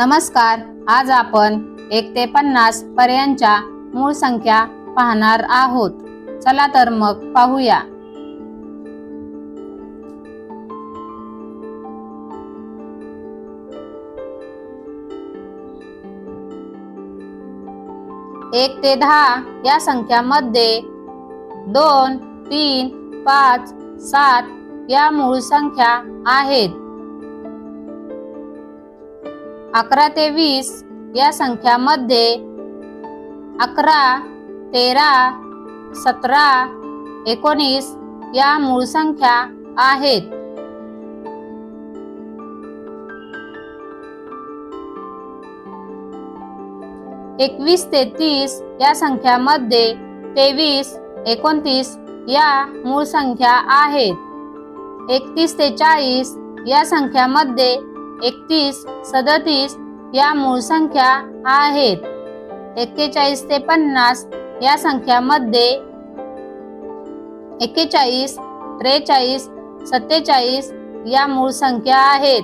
नमस्कार आज आपण एक ते पन्नास पर्यंतच्या मूळ संख्या पाहणार आहोत. चला तर मग पाहूया. एक ते दहा या संख्यामध्ये दोन तीन पाच सात या मूळ संख्या आहेत. अकरा ते वीस या संख्यामध्ये अकरा तेरा सतरा एकोणीस या मूळ संख्या आहेत. एकवीस ते तीस या संख्यामध्ये तेवीस एकोणतीस या मूळ संख्या आहेत. एकतीस ते चाळीस या संख्यामध्ये एकतीस सदतीस या मूळ संख्या आहेत. एक्केचाळीस ते पन्नास या संख्यामध्ये एक्केचाळीस त्रेचाळीस सत्तेचाळीस या मूळ संख्या आहेत.